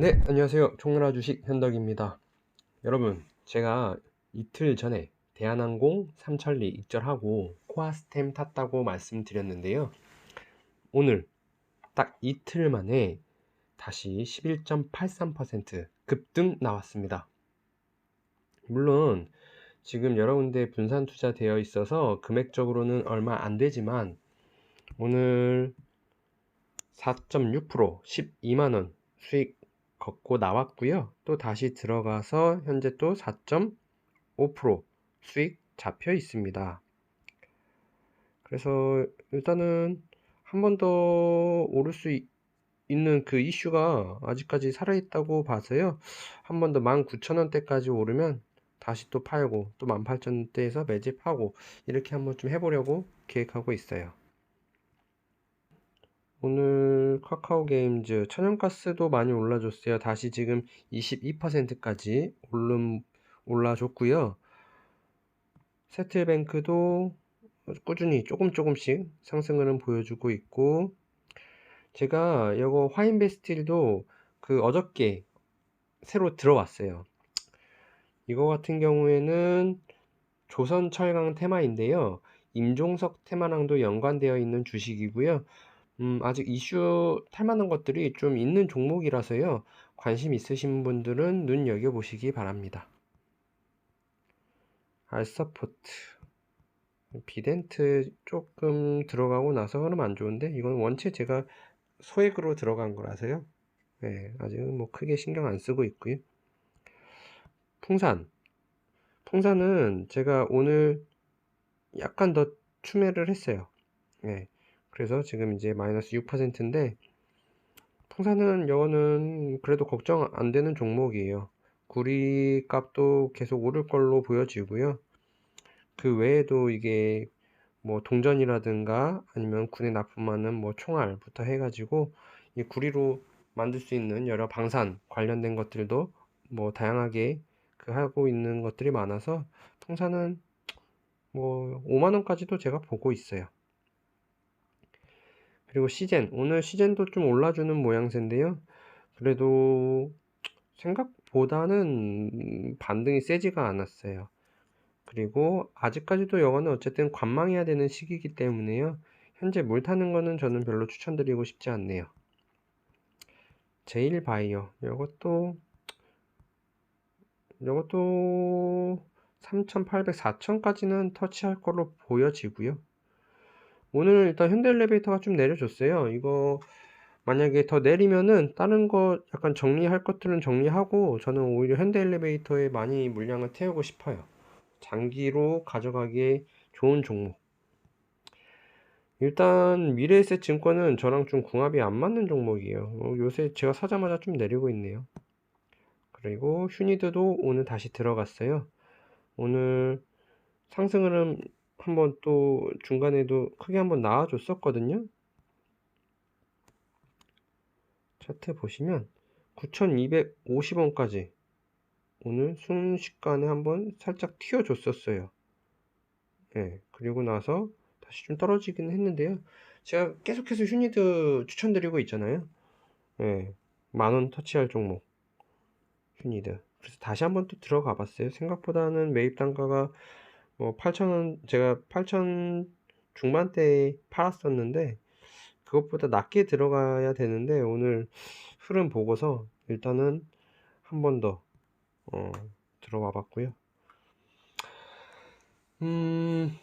네, 안녕하세요. 총나라 주식 현덕입니다. 여러분, 제가 이틀 전에 대한항공 삼천리 입절하고 코아스템 탔다고 말씀드렸는데요. 오늘 딱 이틀 만에 다시 11.83% 급등 나왔습니다. 물론 지금 여러 군데 분산 투자되어 있어서 금액적으로는 얼마 안 되지만 오늘 4.6% 12만 원 수익 걷고 나왔고요. 또 다시 들어가서 현재 또 4.5% 수익 잡혀 있습니다. 그래서 일단은 한 번 더 오를 수 있는 그 이슈가 아직까지 살아있다고 봐서요. 한 번 더 19,000원대까지 오르면 다시 또 팔고 또 18,000원대에서 매집하고 이렇게 한번 좀 해보려고 계획하고 있어요. 오늘 카카오 게임즈 천연가스도 많이 올라줬어요. 다시 지금 22%까지 올름 올라줬고요. 세틀뱅크도 꾸준히 조금 조금씩 상승을 보여주고 있고 제가 이거 화인베스틸도 그 어저께 새로 들어왔어요. 이거 같은 경우에는 조선철강 테마인데요. 임종석 테마랑도 연관되어 있는 주식이고요. 음, 아직 이슈 탈만한 것들이 좀 있는 종목이라서요. 관심 있으신 분들은 눈여겨 보시기 바랍니다. 알서포트 비덴트 조금 들어가고 나서 흐름 안 좋은데 이건 원체 제가 소액으로 들어간 거라서요. 네, 아직은 뭐 크게 신경 안 쓰고 있고요. 풍산 풍산은 제가 오늘 약간 더 추매를 했어요. 네. 그래서 지금 이제 마이너스 6%인데 풍산은 여거는 그래도 걱정 안 되는 종목이에요. 구리 값도 계속 오를 걸로 보여지고요. 그 외에도 이게 뭐 동전이라든가 아니면 군에 납품하는 뭐 총알부터 해가지고 이 구리로 만들 수 있는 여러 방산 관련된 것들도 뭐 다양하게 그 하고 있는 것들이 많아서 풍산은 뭐 5만 원까지도 제가 보고 있어요. 그리고 시젠. 오늘 시젠도 좀 올라주는 모양새인데요. 그래도 생각보다는 반등이 세지가 않았어요. 그리고 아직까지도 영화는 어쨌든 관망해야 되는 시기이기 때문에요. 현재 물 타는 거는 저는 별로 추천드리고 싶지 않네요. 제일 바이오. 이것도 이것도 3800, 4000까지는 터치할 걸로 보여지고요 오늘 일단 현대 엘리베이터가 좀 내려줬어요. 이거 만약에 더 내리면은 다른 거 약간 정리할 것들은 정리하고 저는 오히려 현대 엘리베이터에 많이 물량을 태우고 싶어요. 장기로 가져가기에 좋은 종목. 일단 미래에셋 증권은 저랑 좀 궁합이 안 맞는 종목이에요. 어, 요새 제가 사자마자 좀 내리고 있네요. 그리고 휴니드도 오늘 다시 들어갔어요. 오늘 상승을 한번 또 중간에도 크게 한번 나와줬었거든요. 차트 보시면 9,250원까지 오늘 순식간에 한번 살짝 튀어줬었어요. 네, 그리고 나서 다시 좀 떨어지긴 했는데요. 제가 계속해서 휴니드 추천드리고 있잖아요. 네, 만원 터치할 종목 휴니드. 그래서 다시 한번 또 들어가 봤어요. 생각보다는 매입 단가가 뭐 8,000원 제가 8,000 중반대에 팔았었는데 그것보다 낮게 들어가야 되는데 오늘 흐름 보고서 일단은 한 번더 어, 들어와 봤고요. 음,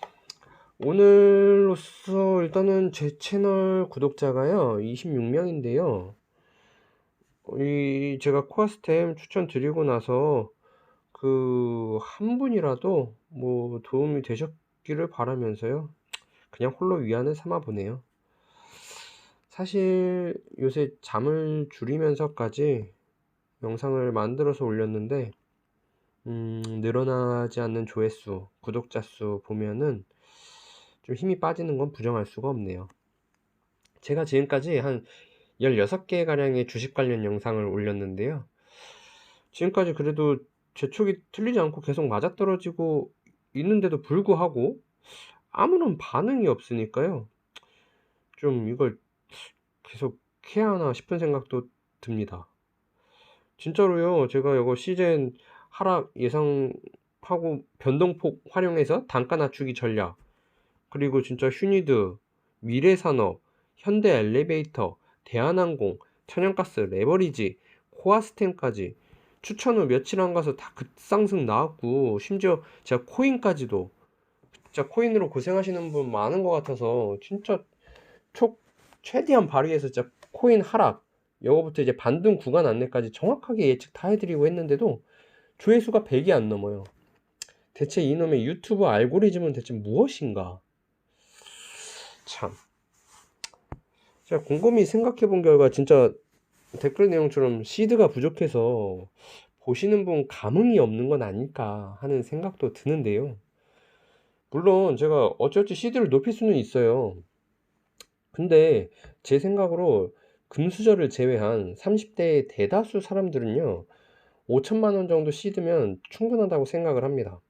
오늘로써 일단은 제 채널 구독자가요 26명인데요. 이 제가 코아스템 추천드리고 나서 그 한 분이라도 뭐 도움이 되셨기를 바라면서요. 그냥 홀로 위안을 삼아 보네요. 사실 요새 잠을 줄이면서까지 영상을 만들어서 올렸는데 음, 늘어나지 않는 조회수, 구독자 수 보면은 좀 힘이 빠지는 건 부정할 수가 없네요. 제가 지금까지 한 16개 가량의 주식 관련 영상을 올렸는데요. 지금까지 그래도 제 촉이 틀리지 않고 계속 맞아떨어지고 있는데도 불구하고 아무런 반응이 없으니까요. 좀 이걸 계속 해야 하나 싶은 생각도 듭니다. 진짜로요. 제가 이거 시젠 하락 예상하고 변동폭 활용해서 단가 낮추기 전략 그리고 진짜 휴니드, 미래산업, 현대엘리베이터, 대한항공, 천연가스, 레버리지, 코아스템까지 추천 후 며칠 안 가서 다 급상승 나왔고 심지어 제가 코인까지도 진짜 코인으로 고생하시는 분 많은 것 같아서 진짜 초 최대한 발휘해서 진짜 코인 하락 요거부터 이제 반등 구간 안내까지 정확하게 예측 다 해드리고 했는데도 조회수가 100이 안 넘어요. 대체 이놈의 유튜브 알고리즘은 대체 무엇인가? 참. 제가 곰곰이 생각해 본 결과 진짜 댓글 내용처럼 시드가 부족해서 보시는 분 감흥이 없는 건 아닐까 하는 생각도 드는데요. 물론 제가 어찌어찌 시드를 높일 수는 있어요. 근데 제 생각으로 금수저를 제외한 30대의 대다수 사람들은요, 5천만 원 정도 시드면 충분하다고 생각을 합니다.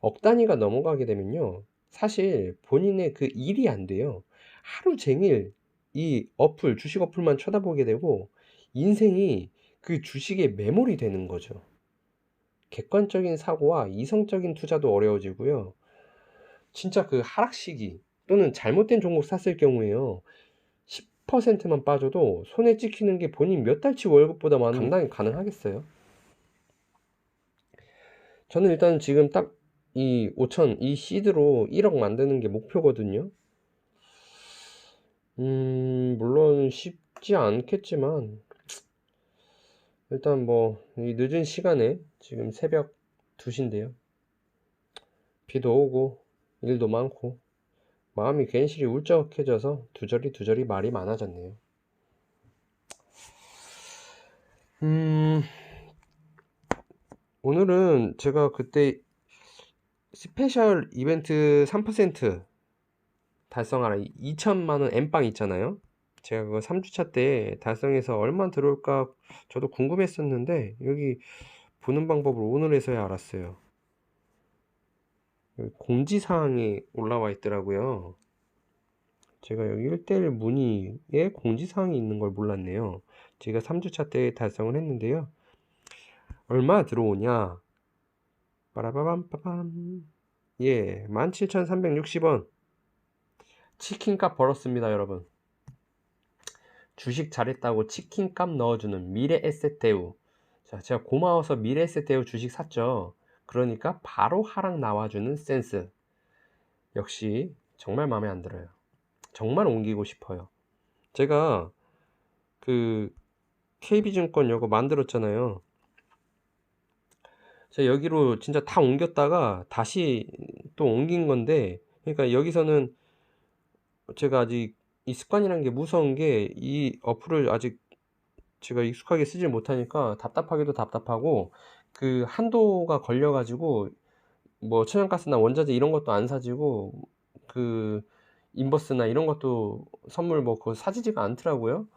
억 단위가 넘어가게 되면요, 사실 본인의 그 일이 안 돼요. 하루 종일 이 어플, 주식 어플만 쳐다보게 되고, 인생이 그 주식에 매몰이 되는 거죠. 객관적인 사고와 이성적인 투자도 어려워지고요. 진짜 그 하락 시기 또는 잘못된 종목 샀을 경우에요. 10%만 빠져도 손에 찍히는 게 본인 몇 달치 월급보다 많은 감당이 가능하겠어요? 저는 일단 지금 딱 이 5천 이 시드로 1억 만드는 게 목표거든요. 음, 물론 쉽지 않겠지만 일단 뭐 이 늦은 시간에 지금 새벽 2시인데요. 비도 오고 일도 많고 마음이 괜시리 울적해져서 두저리 두저리 말이 많아졌네요. 음, 오늘은 제가 그때 스페셜 이벤트 3% 달성하라 2천만원 엠빵 있잖아요. 제가 그거 3주차 때 달성해서 얼마 들어올까 저도 궁금했었는데 여기 보는 방법을 오늘에서야 알았어요. 공지사항이 올라와 있더라고요. 제가 여기 1대1 문의에 공지사항이 있는 걸 몰랐네요. 제가 3주차 때 달성을 했는데요. 얼마 들어오냐? 빠라바밤 빠밤. 예, 17,360원. 치킨값 벌었습니다, 여러분. 주식 잘했다고 치킨값 넣어주는 미래 에셋 대우. 자, 제가 고마워서 미래 에셋 대우 주식 샀죠. 그러니까 바로 하락 나와주는 센스. 역시 정말 마음에 안 들어요. 정말 옮기고 싶어요. 제가 그 KB증권 요거 만들었잖아요. 제가 여기로 진짜 다 옮겼다가 다시 또 옮긴 건데, 그러니까 여기서는 제가 아직 이 습관이라는 게 무서운 게 이 어플을 아직 제가 익숙하게 쓰질 못하니까 답답하기도 답답하고 그 한도가 걸려 가지고 뭐 천연가스나 원자재 이런 것도 안 사지고 그 인버스나 이런 것도 선물 뭐 그거 사지지가 않더라고요.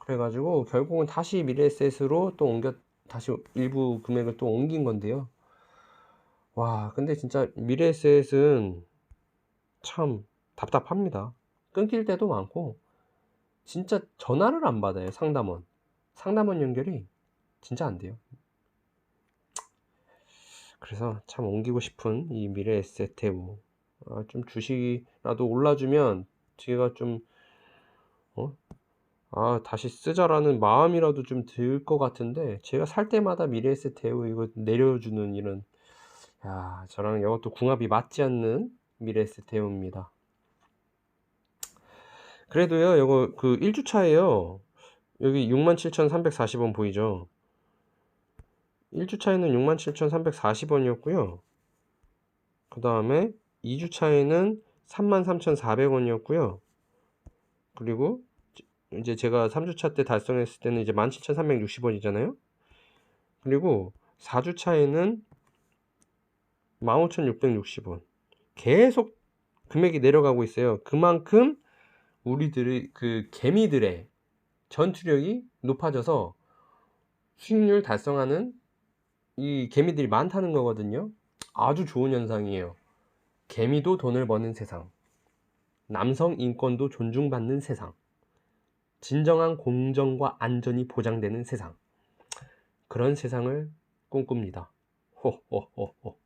그래 가지고 결국은 다시 미래에셋으로 또 옮겨 다시 일부 금액을 또 옮긴 건데요. 와, 근데 진짜 미래에셋은 참 답답합니다. 끊길 때도 많고 진짜 전화를 안 받아요, 상담원. 상담원 연결이 진짜 안 돼요. 그래서 참 옮기고 싶은 이 미래 에셋 대우 아, 좀 주식이라도 올라주면 제가 좀 어? 아 다시 쓰자라는 마음이라도 좀 들 것 같은데 제가 살 때마다 미래 에셋 대우 이거 내려주는 이런 야 저랑 이것도 궁합이 맞지 않는 미래 에셋 대우입니다 그래도요 이거 그 1주차에요 여기 67,340원 보이죠 1주차에는 67,340원이었고요. 그 다음에 2주차에는 33,400원이었고요. 그리고 이제 제가 3주차 때 달성했을 때는 이제 17,360원이잖아요. 그리고 4주차에는 15,660원. 계속 금액이 내려가고 있어요. 그만큼 우리들의 그 개미들의 전투력이 높아져서 수익률 달성하는 이 개미들이 많다는 거거든요. 아주 좋은 현상이에요. 개미도 돈을 버는 세상. 남성 인권도 존중받는 세상. 진정한 공정과 안전이 보장되는 세상. 그런 세상을 꿈꿉니다. 호호호호.